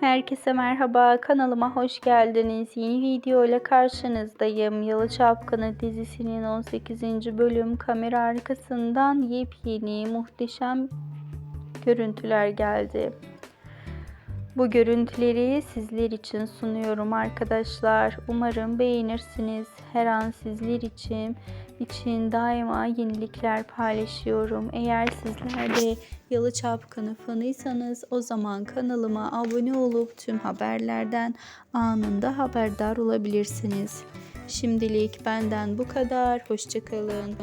Herkese merhaba, kanalıma hoş geldiniz. Yeni video ile karşınızdayım. Yalı Çapkını dizisinin 18. bölüm kamera arkasından yepyeni muhteşem görüntüler geldi. Bu görüntüleri sizler için sunuyorum arkadaşlar. Umarım beğenirsiniz. Her an sizler için için daima yenilikler paylaşıyorum. Eğer sizler de Yalı Çapkını fanıysanız o zaman kanalıma abone olup tüm haberlerden anında haberdar olabilirsiniz. Şimdilik benden bu kadar. Hoşçakalın.